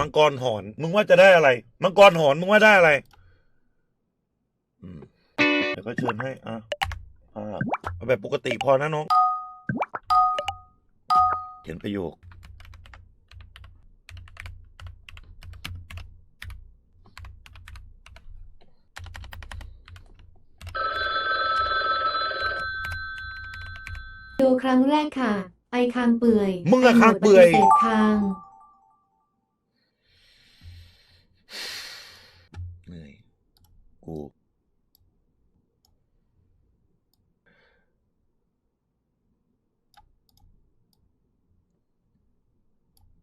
มังกรหอน มึงว่าจะได้อะไร มังกรหอนมึงว่าได้อะไรอืมเดี๋ยวก็เชิญให้ อะอ่าเอาแบบปกติพอนะน้องเขียนประโยค ดูครั้งแรกค่ะ ไอคางเปื่อยมึงอะคางเปื่อยไหนวดปฏิเสธคาง เหนื่อย กู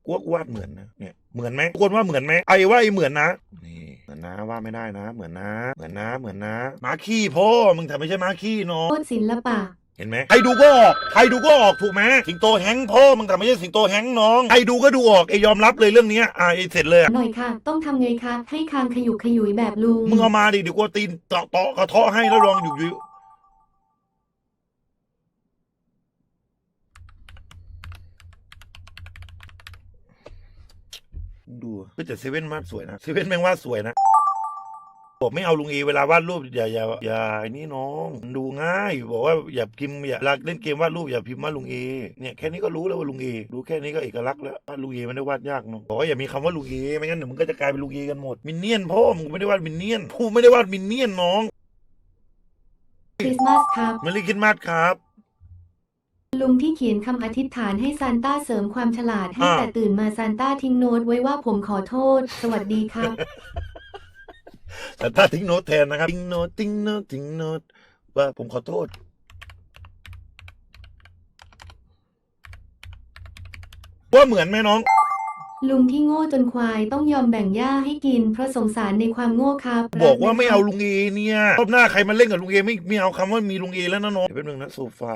กูวากูวาดเหมือนนะเนี่ยเหมือนไหมทุกคนว่าเหมือนไหมไอ้ว่าไอ้เหมือนนะนี่เหมือนนะว่าไม่ได้นะ เหมือนนะ เหมือนนะ เหมือนนะมาขี้พ่อมึงแต่ไม่ใช่มาขี้เนาะศิลปะ เห็นไหมใครดูก็ออกใครดูก็ออกถูกไหมสิงโตแฮงค์พ่อมึงแต่ไม่ใช่สิงโตแฮงค์น้องใครดูก็ดูออกไอ้ยอมรับเลยเรื่องเนี้ยอ่าไอ้เสร็จเลยอะหน่อยค่ะ ต้องทำไงคะให้คางขยุกขยุยแบบลุง มึงเอามาดิเดี๋ยวกูเอาตีนเตาะเตาะกระเทาะให้แล้วลองอยู่อยู่ดูก็แต่เซเว่นวาดสวยนะเซเว่นแม่งวาดสวยนะ บอกไม่เอาลุงเอเวลาวาดรูปอย่าอย่าอย่าไอ้นี่น้องมันดูง่าย บอกว่าอย่าพิมพ์อย่าเวลาเล่นเกมวาดรูปอย่าพิมพ์ว่าลุงเอเนี่ยแค่นี้ก็รู้แล้วว่าลุงเอดูแค่นี้ก็เอกลักษณ์แล้ววาดลุงเอไม่ได้วาดยากเนาะบอกว่าอย่ามีคำว่าลุงเอไม่งั้นเดี๋ยวมึงก็จะกลายเป็นลุงเอกันหมดมินเนี่ยนพ่อมึงไม่ได้วาดมินเนี่ยนกูไม่ได้วาดมินเนี่ยนน้องคริสต์มาสครับมลิคิดมาสครับลุงที่เขียนคำอธิษฐานให้ซานต้าเสริมความฉลาดให้อ่าแต่ตื่นมาซานต้าทิ้งโน้ตไว้ว่าผมขอโทษ สวัสดีครับ แต่ถ้าทิ้งโน้ตแทนนะครับ ทิ้งโน้ตทิ้งโน้ตทิ้งโน้ตว่าผมขอโทษ ว่าเหมือนไหมน้อง ลุงที่โง่จนควายต้องยอมแบ่งหญ้าให้กิน เพราะสงสารในความโง่ครับบอกว่าไม่เอารักนะคลุงเอเนี่ยรอบหน้าใครมาเล่นกับลุงเอไม่ไม่เอาคำว่ามีลุงเอแล้วนะน้องเดี๋ยวแป๊บนึงนะโซฟา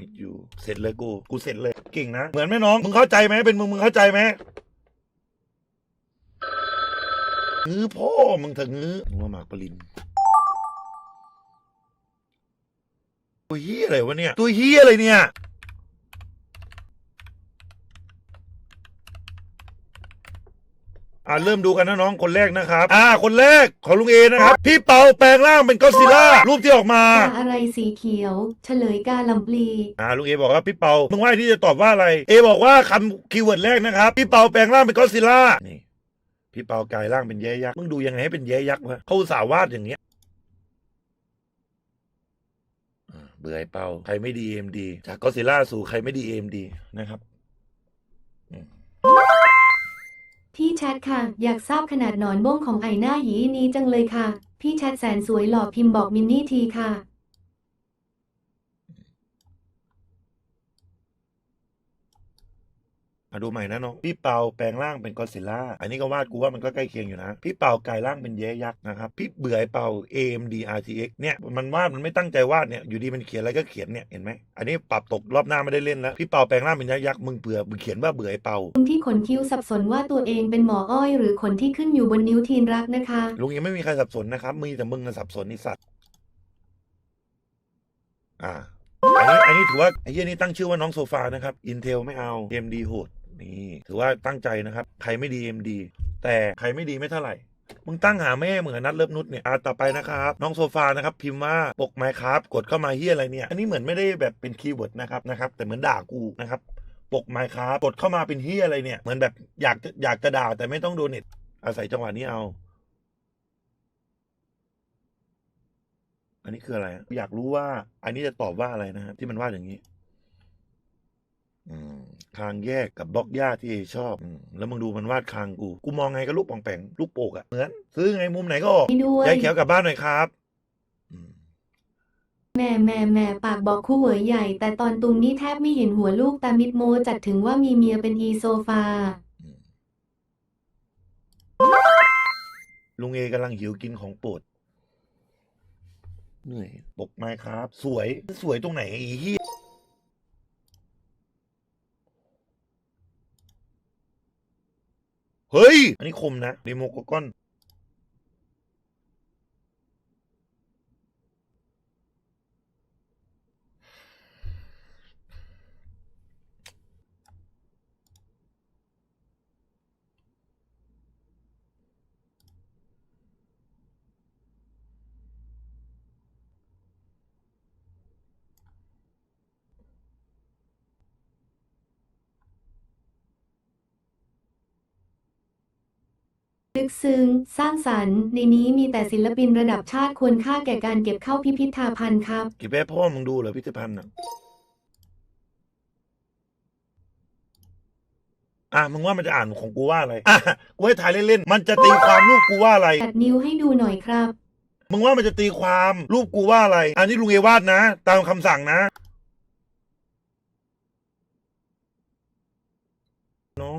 นิดอยู่เสร็จเลยกู กูเสร็จเลยเก่งนะ เหมือนไหมน้อง มึงเข้าใจไหมเป็นมึงมึงเข้าใจไหมงื้อพ่อมึงเถอะงื้อมึงว่าหมากปรินตัวเฮียอะไรวะเนี่ย ตัวเฮียอะไรเนี่ย อ่าเริ่มดูกันนะน้องคนแรกนะครับ อ่า คนแรกของลุงเอนะครับ พี่เปาแปลงร่างเป็นก็อดซิลล่ารูปที่ออกมากาอะไรสีเขียว เฉลยกาลำปลี อ่าลุงเอบอกว่าพี่เปามึงว่าที่จะตอบว่าอะไรเอบอกว่าคำคีย์เวิร์ดแรกนะครับ พี่เปาแปลงร่างเป็นก็อดซิลล่านี่พี่เปากลายร่างเป็นแย่ยักษ์มึงดูยังไงให้เป็นแย่ยักษ์วะเขาอุตสาห์วาดอย่างเงี้ยอ่าเบื่อไอ้เปาใครไม่ดีเอ็มดีจากก็อดซิลล่าสู่ใครไม่ดีเอ็มดีนะครับ พี่แชทค่ะ อยากทราบขนาดหนอนบ้งของไอหน้าหยีนี้จังเลยค่ะ พี่แชทแสนสวยหล่อพิมพ์บอกมินนี่ทีค่ะ มาดูใหม่นะน้องพี่เปาแปลงร่างเป็นก็อดซิลล่าอันนี้ก็วาดกูว่ามันก็ใกล้เคียงอยู่นะ พี่เปากลายร่างเป็นแย้ยักษ์นะครับพี่เบื่อไอ้เปา AMD RTX เนี่ยมันวาดมันไม่ตั้งใจวาดเนี่ยอยู่ดีมันเขียนอะไรก็เขียนเนี่ยเห็นไหมอันนี้ปรับตกรอบหน้าไม่ได้เล่นแล้วพี่เปาแปลงร่างเป็นแย้ยักษ์มึงเบื่อมึงเขียนว่าเบื่อไอ้เปาลุงที่ขนคิ้วสับสนว่าตัวเองเป็นหมออ้อย หรือขนที่ขึ้นอยู่บนนิ้วทีนรักนะคะลุงยังไม่มีใครสับสนนะครับมีแต่มึงอะสับสนนี่สัตว์อ่าอันนี้อันนี้ถือว่าไอ้เหี้ยนี่ตั้งชื่อว่าน้องโซฟานะครับ Intel ไม่เอา AMD โหด นี่ถือว่าตั้งใจนะครับ ใครไม่ดี AMD แต่ใครไม่ดีไม่เท่าไหร่มึงตั้งหาแม่เหมือนนัดเลิฟนุชเนี่ยอ่าต่อไปนะครับ น้องโซฟานะครับ พิมพ์ว่าปกไมค์ครับกดเข้ามาเฮียอะไรเนี่ย อันนี้เหมือนไม่ได้แบบเป็นคีย์เวิร์ดนะครับนะครับ แต่เหมือนด่ากูนะครับ ปกไมค์ครับกดเข้ามาเป็นเฮียอะไรเนี่ย เหมือนแบบอยากอยากจะด่าแต่ไม่ต้องโดนเน็ตอาศัยจังหวะนี้เอา อันนี้คืออะไรอะอยากรู้ว่า อันนี้จะตอบว่าอะไรนะฮะที่มันว่าอย่างนี้ คางแยกกับบล็อกหญ้าที่เอชอบอมแล้วมึงดูมันวาดคางกู กูมองไงก็ลูกปองแปงลูกโปกอะเหมือน ซื้อไงมุมไหนก็ออกนี่ด้วยยายเขียวกลับบ้านหน่อยครับอืมแม่แม่แม่ปากบอกคู่เหวยใหญ่ แต่ตอนตุงนี่แทบไม่เห็นหัวลูกตามิดโมจัดถึงว่ามีเมียเป็นอีโซฟาอืมลุงเอกำลังหิวกินของโปรดเหนื่อยปกไม้ครับ สวย สวยตรงไหนไอ้เหี้ย เฮ้ย อันนี้คมนะเดโมโกกอน ลึกซึ้ง สร้างสรรค์ ในนี้มีแต่ศิลปินระดับชาติควรค่าแก่การเก็บเข้าพิพิธภัณฑ์ครับ กี่แพ้พ่อมึงดูเหรอพิพิธภัณฑ์อะอะมึงว่ามันจะอ่านของกูว่าอะไรอะกูให้ถ่ายเล่นๆมันจะตีความรูปกูว่าอะไร ตัดนิ้วให้ดูหน่อยครับ มึงว่ามันจะตีความรูปกูว่าอะไร อันนี้ลุงเอวาดนะ ตามคำสั่งนะ น้อง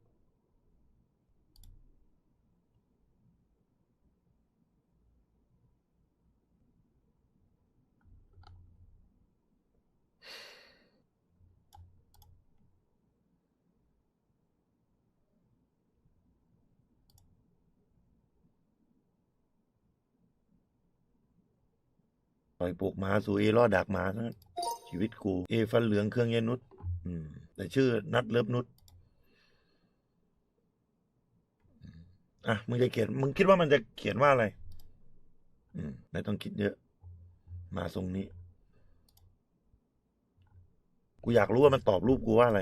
ปล่อยปลูกหมาสู่เอล่อดักหมาเท่านั้นชีวิตกู เอฟันเหลืองเครื่องเยนุษอืม แต่ชื่อนัดเลิฟนุษอะมึงจะเขียนมึงคิดว่ามันจะเขียนว่าอะไร อืมไม่ต้องคิดเยอะ มาทรงนี้ กูอยากรู้ว่ามันตอบรูปกูว่าอะไร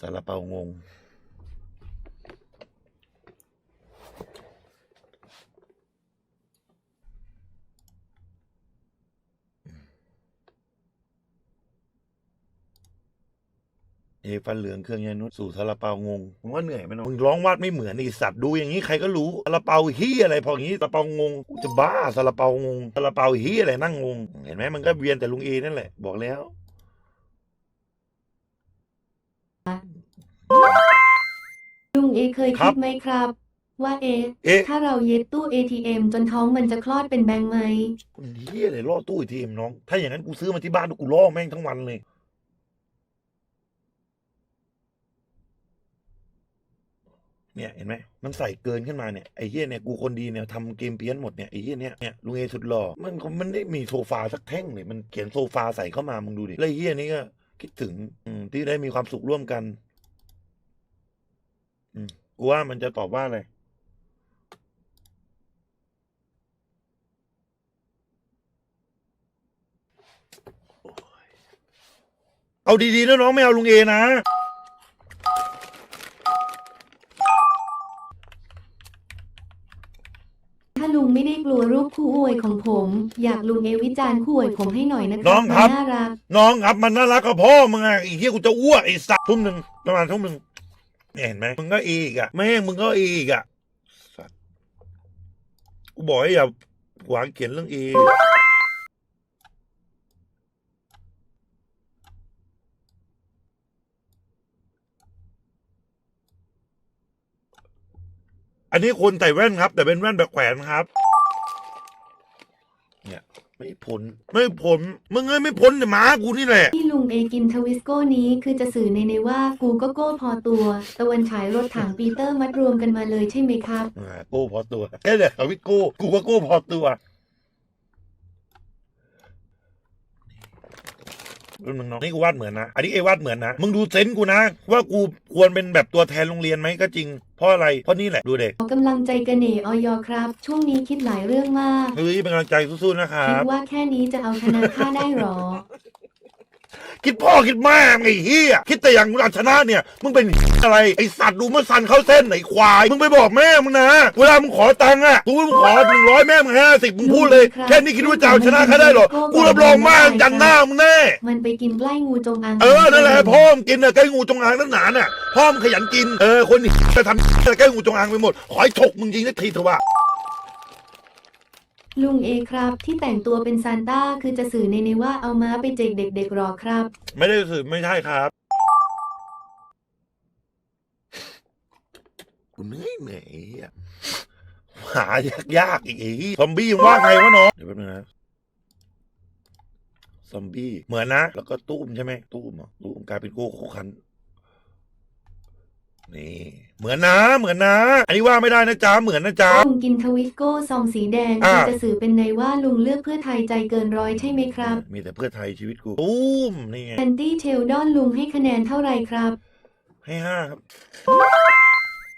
สารเปางง ฟันเหลืองเครื่องยานุษสู่ซาลาเปางงมึงว่าเหนื่อยไหมน้องมึงร้องวาดไม่เหมือนไอสัตว์ดูอย่างนี้ใครก็รู้ซาลาเปาฮียอะไรพออย่างนี้ซาลาเปางงกูจะบ้าซาลาเปางงซาลาเปาฮียอะไรนั่งงง เห็นไหมมันก็เวียนแต่ลุงเอนั่นแหละบอกแล้วลุงเอเคยครัคิบดไหมครับ ว่าเอะเอ๊ะ ถ้าเราเย็ดตู้ ATM จนท้องมันจะคลอดเป็นแบงค์ไหม คนเฮียอะไรล่อตู้ไอทีมน้อง ถ้าอย่างนั้นกูซื้อมาที่บ้านกูล่อแม่งทั้งวันเลย เนี่ยเห็นไหมมันใส่เกินขึ้นมาเนี่ยไอ้เฮียเนี่ยกูคนดีเนี่ยทำเกมเพี้ยนหมดเนี่ยไอ้เฮียเนี่ยเนี่ยลุงเอสุดหล่อมันมันไม่มีโซฟาสักแท่งเลยมันเขียนโซฟาใส่เข้ามามึงดูดิแล้วไอ้เฮียนี่ก็คิดถึงอืมที่ได้มีความสุขร่วมกัน อืมกูว่ามันจะตอบว่าอะไรเอาดีๆนะน้องไม่เอาลุงเอนะ อวยของผม อยากลุงเอวิจารณ์คู่อวยผมให้หน่อยนะคน้รัอบงครับ มันน่ารัก น้องครับมันน่ารักกับพ่อมึงอะไอ้เหี้ยกูจะอ้วกไอ้สัตว์ทุ่มหนึ่งประมาณทุ่มหนึ่งเนี่ยเห็นไหมมึงก็อีกอะแม่งมึงก็อีกอะสัตว์กูบอกให้อย่าหวังเขียนเรื่องอีอันนี้คนใส่แว่นครับ แต่เป็นแว่นแบบแขวนครับเนี่ย ไม่พ้นไม่พ้นมึงเอ้ยไม่พ้นแต่หมากูนี่แหละที่ลุงเอกินทวิสโก้นี้คือจะสื่อในในว่ากูก็โก้พอตัว ตะวันฉายรถถังปีเตอร์มัดรวมกันมาเลยใช่ไหมครับ อ่าโก้พอตัวแค่เดี๋ยววิทโก้กูก็โก้พอตัว รุ่นมึงน้องนี่กูวาดเหมือนนะอันนี้เอวาดเหมือนนะมึงดูเซนส์กูนะ ว่ากูควรเป็นแบบตัวแทนโรงเรียนไหมก็จริงเพราะอะไรเพราะนี่แหละดูเด็กขอกำลังใจกันเนออยครับ ช่วงนี้คิดหลายเรื่องมากเฮ้ยเป็นกำลังใจสู้ๆนะครัคิดบว่าแค่นี้จะเอาชนะข้าได้หรอ คิดพ่อคิดแม่ไอ้เฮียคิดแต่อย่างราชนะเนี่ยมึงเป็นอะไรไอสัตว์ดูมันสั่นเข้าเส้นไอ้ควายมึงไปบอกแม่มึงนะเวลามึงขอตังค์อะกูมึงขอหนึ่งร้อยแม่มึงห้าสิบมึงพูดเลยแค่นี้คิดว่าจะเอาชนะเขาได้เหรอกูรับรองแม่งยันหน้ามึงแน่มันไปกินใกล้งูจงอางเออนั่นแหละพ่อมงกินอะใกล้งูจงอางนั่นหนาน่ะพ่อมงขยันกินเออคนจะทำใกล้งูจงอางไปหมดขอให้ฉกมึงจริงสักทีเถอะวะ ลุงเอครับ ที่แต่งตัวเป็นซานต้าคือจะสื่อในในว่าเอาม้าไปแจกเด็กๆหรอครับ ไม่ได้สืบไม่ใช่ครับ กูเหนื่อยเหนื่อยไอ้เหี้ยหายากๆอีกไอ้เหี้ยซอมบี้ยังว่าไงวะน้องเดี๋ยวแป๊บนึงนะซอมบี้เหมือนนะ แล้วก็ตุ้มใช่ไหมตุ้มเหรอตุ้มกลายเป็นโก้คู่คัน นี่เหมือนนะเหมือนนะ อันนี้ว่าไม่ได้นะจ๊ะเหมือนนะจ๊ะ ลุงกินทวิสโก้ซองสีแดงอ่าคือจะสื่อเป็นในว่าลุงเลือกเพื่อไทยใจเกินร้อยใช่ไหมครับมีแต่เพื่อไทยชีวิตกูตุ้มนี่ไง แอนตี้เชลดอนลุงให้คะแนนเท่าไหร่ครับ ให้ห้าครับ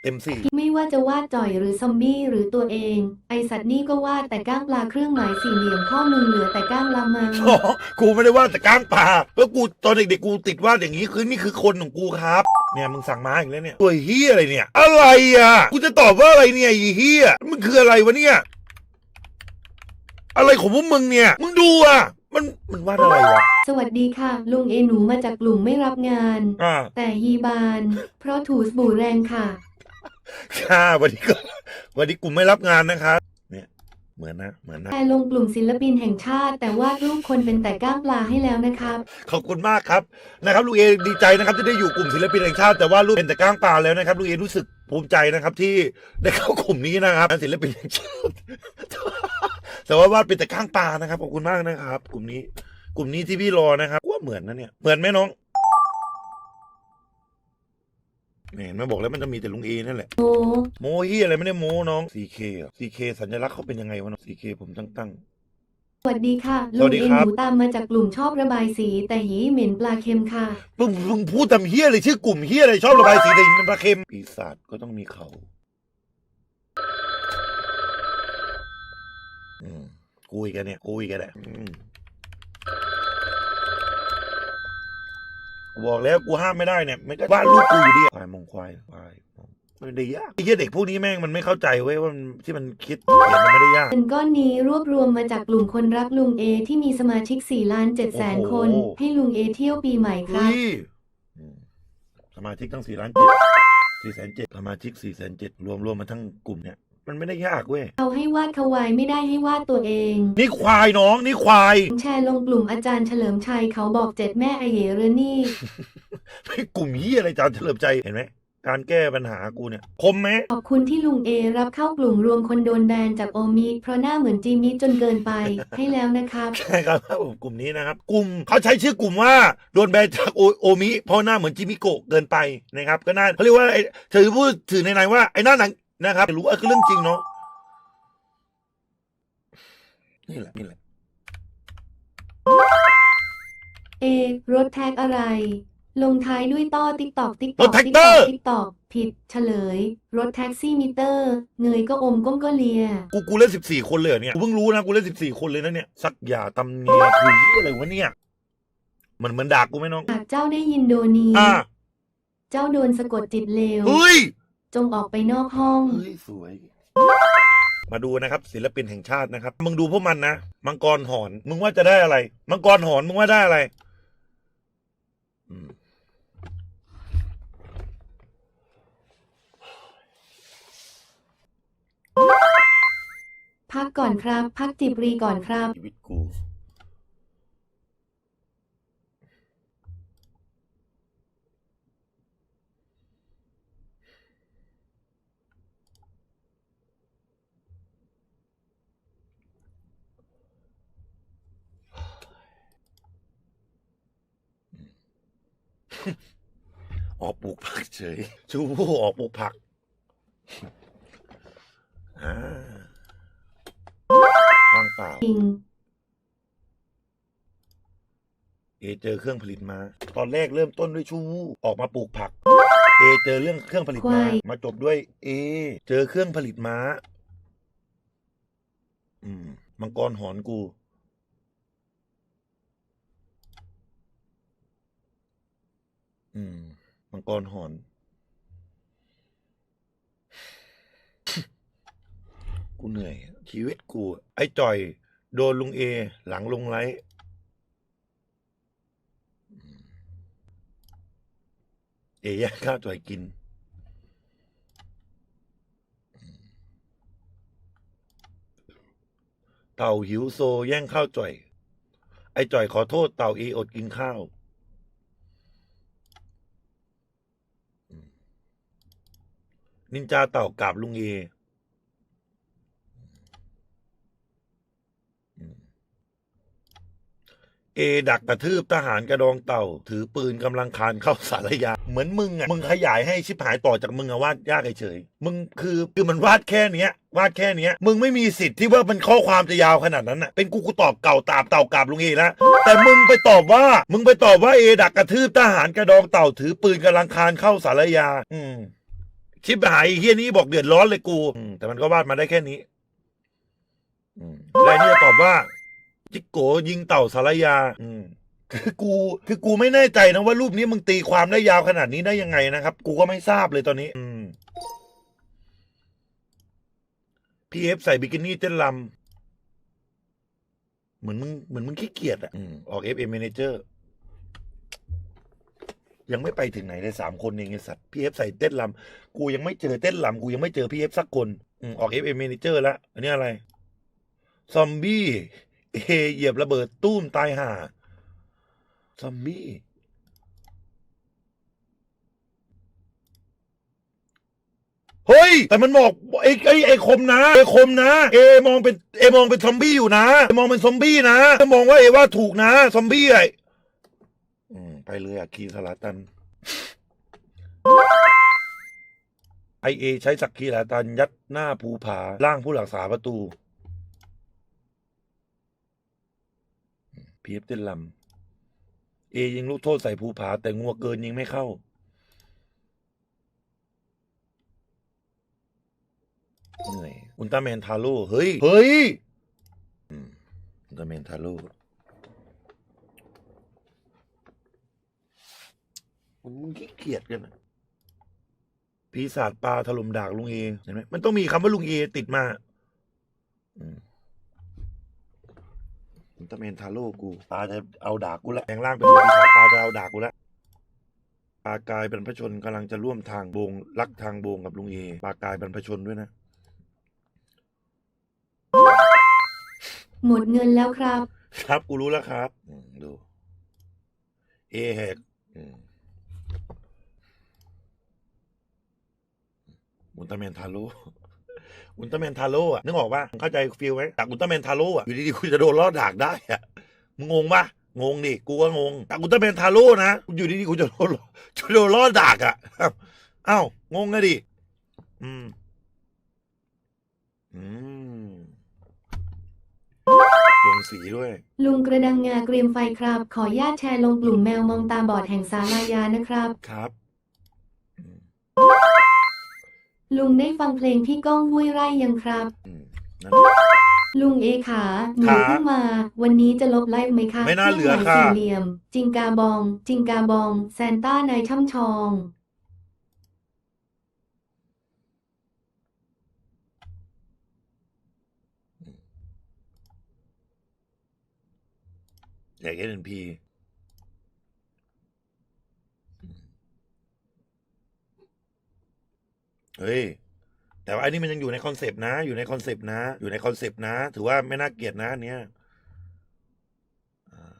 เต็มสี่ไม่ว่าจะวาดจ่อยหรือซอมบี้หรือตัวเอง ไอสัตว์นี่ก็วาดแต่ก้างปลาเครื่องหมายสี่เหลี่ยมข้อมือเหลือแต่ก้างละมังอ๋อกูไม่ได้ว่าแต่ก้างปลาแล้วกูตอนเด็กๆกูติดวาดอย่างนี้คือนี่คือคนของกูครับ เนี่ยมึงสั่งมาอีกแล้วเนี่ยตัวเฮียอะไรเนี่ย อะไรอะกูจะตอบว่าอะไรเนี่ยไอ้เฮียมันคืออะไรวะเนี่ย อะไรของพวกมึงเนี่ย มึงดูอะ มันมันวาดอะไรวะ สวัสดีค่ะ ลุงเอหนูมาจากกลุ่มไม่รับงาน อ่า แต่ฮีบาน เพราะถูสบู่แรงค่ะ ค่ะวันนี้ก็วันนี้กูไม่รับงานนะครับ เนี่ยเหมือนนะเหมือนนะแต่ลงกลุ่มศิลปินแห่งชาติ แต่วาดรูปคนเป็นแต่ก้างปลาให้แล้วนะครับ ขอบคุณมากครับนะครับลูกเอดีใจนะครับที่ได้อยู่กลุ่มศิลปินแห่งชาติแต่ว่าลูกเป็นแต่ก้างปลาแล้วนะครับลูกเอรู้สึกภูมิใจนะครับที่ได้เข้ากลุ่มนี้นะครับศิลปินแห่งชาติ แต่ว่าวาดเป็นแต่ก้างปลานะครับขอบคุณมากนะครับ กลุ่มนี้ กลุ่มนี้ที่พี่รอนะครับว่าเหมือนนะเนี่ยเหมือนไหมน้อง เนี่ยเห็นไหมาบอกแล้วมันจะมีแต่ลุงเอนั่นแหละโอ้โมเฮียอะไรไม่ได้โมน้อง CK อะ CK สัญลักษณ์เขาเป็นยังไงวะน้อง CK ผมตั้งตั้ง สวัสดีค่ะ สลุวังสดีเอครัหบนูตามมาจากกลุ่มชอบระบายสี แต่หีเหม็นปลาเค็มค่ะมึงมึงพูดทำเฮียอะไรชื่อกลุ่มเฮียอะไรชอบระบายสีแต่ยิงเป็นปลาเค็มปีศาจก็ต้องมีเขาอืมกูอีกแล้วเนี่ยกูอีกแล้วแหละอืม บอกแล้วกูห้ามไม่ได้เนี่ยไม่ได้ว่าลูกกูอยู่ดีควายมงควายควายมงไม่ได้ยากไอ้เหี้ยเด็กพวกนี้แม่งมันไม่เข้าใจเว้ยว่ามันที่มันคิดเขียนมันไม่ได้ยาก เงินก้อนนี้รวบรวมมาจากกลุ่มคนรักลุงเอที่มีสมาชิก4ล้าน7แสนคน โอ้โห ให้ลุงเอเที่ยวปีใหม่ครับเฮ้ยอืมสมาชิกตั้งสี่ล้านเจ็ดสี่แสนเจ็ดสมาชิกสี่แสนเจ็ดรวมรวมมาทั้งกลุ่มเนี่ย มันไม่ได้ยากเว้ยเอาให้วาดเขาไว้ไม่ได้ให้วาดตัวเอง นี่ควายน้องนี่ควาย แชร์ลงกลุ่มอาจารย์เฉลิมชัยเขาบอกเจ็ดแม่ไอเหยเรนี่ ไม่กลุ่มยี่อะไรจานเฉลิมใจเห็นไหมการแก้ปัญหากูเนี่ยคมไหมขอบคุณที่ลุงเอรับเข้ากลุ่มรวมคนโดนแบนจากโอมิเพราะหน้าเหมือนจีมิจนเกินไป ให้แล้วนะครับใช่ครับผมกลุ่มนี้นะครับ กลุ่มเขาใช้ชื่อกลุ่มว่าโดนแบนจากโอโอมิเพราะหน้าเหมือนจิมิโกะเกินไปนะครับ ก็น่าเขาเรียกว่าไอ้ถือพูดถือในในๆว่าไอ้หน้าหนัง นะครับรู้ว่าคือเรื่องจริงเนาะนี่แหละนี่แหละเอรถแท็กอะไร ลงท้ายด้วยต้อติ๊กตอกติ๊กตรอถกแท็กติ๊กเตตออกร์ ติ๊กตอกผิดเฉลย รถแท็กซี่มิเตอร์ เงยก็อมก้มก็เลีย กูกูเล่นสิบสี่คนเลยเหรอเนี่ย กูเพิ่งรู้นะกูเล่นสิบสี่คนเลยนะเนี่ย สักอย่าตำเนียคือเหี้ยอะไรวะเนี่ยมันเหมือนด่ากูไหมน้อง หากเจ้าได้ยินโดนี้อ่าเจ้าโดนสะกดจิตเลว เฮ้ย จงออกไปนอกห้อง เฮ้ยสวย มาดูนะครับ ศิลปินแห่งชาตินะครับ มึงดูพวกมันนะ มังกรหอน มึงว่าจะได้อะไร มังกรหอน มึงว่าได้อะไรอืมพักก่อนครับ พักจิบรีก่อนครับ ชีวิตกู ออกปลูกผัก เฉยชูผู้ออกปลูกผักอ่าว่างเปล่าจริงเอเจอเครื่องผลิตมา ตอนแรกเริ่มต้นด้วยชูออกมาปลูกผัก เอเจอเรื่องเครื่องผลิตความ้ายมาจบด้วย เอ เจอเครื่องผลิตม้า อืม มังกรหอนกูอืม มังกรหอน กูเหนื่อย ชีวิตกู ไอ้จ่อย โดนลุงเอ หลังลงไลฟ์เอแย่งข้าวจ่อยกิน เต่าหิวโซแย่งข้าวจ่อย ไอ้จ่อยขอโทษเต่าเออดกินข้าว นินจาเต่ากราบลุงเอเอดักกระทืบทหารกระดองเต่า ถือปืนกำลังคานเข้าสารยา เหมือนมึงอะ มึงขยายให้ชิบหายต่อจากมึงอะวาดยากเฉยมึงคือคือมันวาดแค่เนี้ยวาดแค่เนี้ย มึงไม่มีสิทธิ์ที่ว่ามันข้อความจะยาวขนาดนั้นอะเป็นกูกูตอบเก่าตาบเต่ากราบลุงเอแล้วแต่มึงไปตอบว่า มึงไปตอบว่าเอดักกระทืบทหารกระดองเต่าถือปืนกำลังคานเข้าสารยา อืม ชิบหายไอ้เฮียนี้บอกเดือดร้อนเลยกูอืมแต่มันก็วาดมาได้แค่นี้ อืมแล้วไอ้นี่จะตอบว่า จิกโกยิงเต่าสารยา อืม คือกู คือกูไม่แน่ใจนะว่ารูปนี้มึงตีความได้ยาวขนาดนี้ได้ยังไงนะครับ กูก็ไม่ทราบเลยตอนนี้ อืม พีเอฟใส่บิกินี่เต้นลำ เหมือนมึงเหมือนมึงขี้เกียจอะอืมออกเอฟเอ็มเมนเจอร์ ยังไม่ไปถึงไหนเลยสามคนเองไอสัตว์พี่เอฟใส่เต้นลำกูยังไม่เจอเต้นลำกูยังไม่เจอพี่เอฟสักคนออกเอฟเอ็มเมนเจอร์ล้วอันนี้อะไร ซอมบี้เอเหยียบระเบิดตุ้มตายห่า ซอมบี้เฮ้ย แต่มันบอกไอ้ไอ้ไอ้คมนะไอ้คมนะ เอมองเป็นเอมองเป็นซอมบี้อยู่นะเอมองเป็นซอมบี้นะเอมองว่าเอว่าถูกนะ ซอมบี้ไอ้ ไปเลยอะคีสลาตันไอเอใช้สักคีลาตันยัดหน้าภูผาล่างผู้รักษาประตู พีเอฟเต้นลำเอยิงลูกโทษใส่ภูผา แต่งัวเกินยิงไม่เข้า เหนื่อย อุลตร้าแมนทาโร่เฮ้ย เฮ้ยอืมอุลตร้าแมนทาโร่ มึงขี้เกียจกันอะปีศาจปลาถล่มดากลุงเอเห็นไหมมันต้องมีคำว่าลุงเอติดมาอืมอุลตร้าแมนทาโร่กูปลาจะเอาดากกูละแปลงร่างเป็นปีศาจปลาจะเอาดากกูละปลากายบรรพชนกำลังจะร่วมทางโบงรักทางโบงกับลุงเอปลากายบรรพชนด้วยนะ หมดเงินแล้วครับ ครับกูรู้แล้วครับอืมดู เอแหกอืม อุลตร้าแมนทาโร่อุลตร้าแมนทาโร่อะนึกออกปะเข้าใจฟีลไหมจากอุลตร้าแมนทาโร่อะอยู่ดีๆคุณจะโดนลอดดากได้อะมึงงงปะงงดิกูก็งงจากอุลตร้าแมนทาโร่นะอยู่ดีๆกูจะโดนจะโดนลอดดากอะอ้าวงงอะดิอืมอืมลงสีด้วย ลุงกระดังงาเกรียมไฟครับ ขอญาตแชร์ลงกลุ่มแมวมองตาบอดแห่งสาลายานะครับ ครับอืม ลุงได้ฟังเพลงพี่ก้องห้วยไร่ยังครับ อืมนั่น ลุงเอขาหนูขาเพิ่งมา วันนี้จะลบไลฟ์ไหมคะไม่น่าเหลือครื่องหมายค่ะสี่เหลี่ยม จิงกาบอง จิงกาบอง แซนต้านายช่ำชองใหญ่แค่เอ็นพี เฮ้ย แต่ว่าอันนี้มันยังอยู่ในคอนเซปต์นะ อยู่ในคอนเซปต์นะ อยู่ในคอนเซปต์นะ ถือว่าไม่น่าเกลียดนะอันเนี้ยอ่า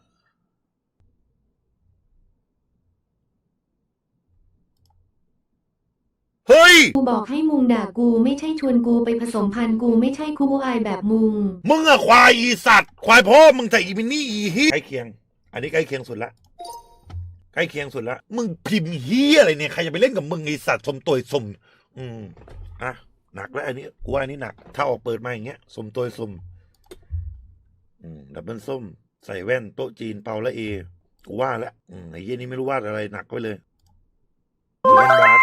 เฮ้ย กูบอกให้มุงด่ากูไม่ใช่ชวนกูไปผสมพันธุ์กูไม่ใช่คูบูอายแบบมุง มึงอะควายอีสัตว์ ควายพ่อมึงแต่อีมินี่อีฮีใกล้เคียง อันนี้ใกล้เคียงสุดละ ใกล้เคียงสุดละ มึงพิมพ์เฮียอะไรเนี่ย ใครจะไปเล่นกับมึงไอสัตว์สมตัวสม อืม อะ หนักแล้วอันนี้กูว่าอันนี้หนัก ถ้าออกเปิดมาอย่างเงี้ยสมตัวสมอืมดับเบิลส้ม ใส่แว่นโต๊ะจีนเปาและเอ กูว่าแล้วอืมไอ้เหี้ยนี่ไม่รู้วาดอะไรหนักไว้เลยคนเล่นบาส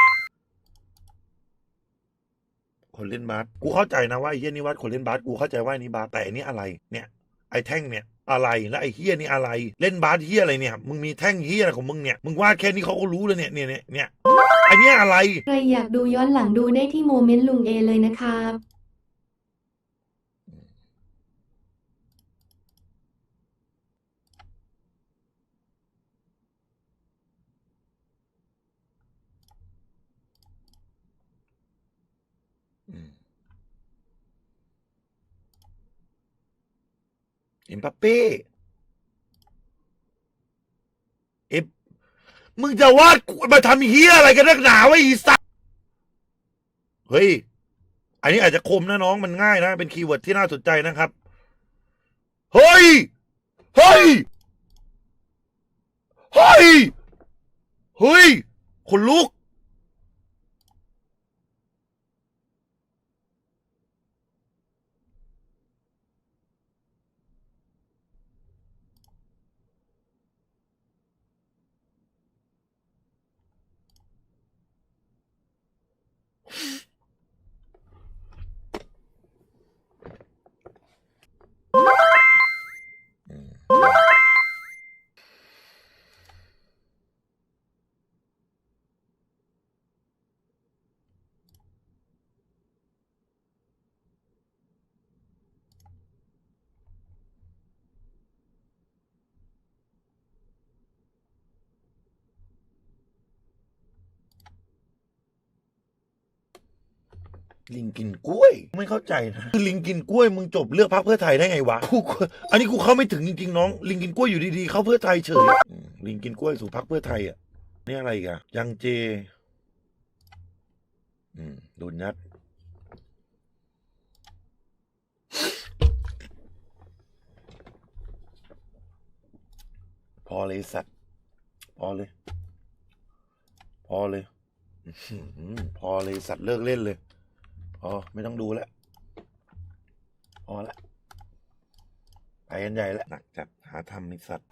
คนเล่นบาสกูเข้าใจนะว่าไอ้เหี้ยนี่วาดคนเล่นบาสกูเข้าใจว่านี้บาสแต่อันนี้อะไร เนี่ย ไอ้แท่งเนี่ยอะไรแล้วไอ้เฮียนี่อะไร เล่นบาสเฮียอะไรเนี่ย มึงมีแท่งเฮียอะไรของมึงเนี่ย มึงวาดแค่นี้เขาก็รู้แล้วเนี่ยเนี่ยเนี่ย เนี่ยไอันนี้ยอะไร ใครอยากดูย้อนหลังดูได้ที่โมเมนต์ลุงเอเลยนะครับอืมเอ็มบัปเป้เอฟ มึงจะวาดกูมาทำเฮียอะไรกันนักหนาวะอีสัสเฮ้ย อันนี้อาจจะคมนะน้องมันง่ายนะ เป็นคีย์เวิร์ดที่น่าสนใจนะครับ เฮ้ย เฮ้ย เฮ้ย เฮ้ย คนลุก ลิงกินกล้วย ไม่เข้าใจนะคือลิงกินกล้วยมึงจบเลือกพรรคเพื่อไทยได้ไงวะกูอันนี้กูเข้าไม่ถึงจริงๆน้อง ลิงกินกล้วยอยู่ดีๆเข้าเพื่อไทยเฉยลิงกินกล้วยสู่พรรคเพื่อไทยอะนี่อะไรกอะยังเจ อืมโดนยัดพอเลยสัตว์พอเลย พอเลยพอเลยสัตว์เลิกเล่นเลย พอไม่ต้องดูแล้วพอละไปกันใหญ่แล้วหนักจัดหาทำมิสัตว์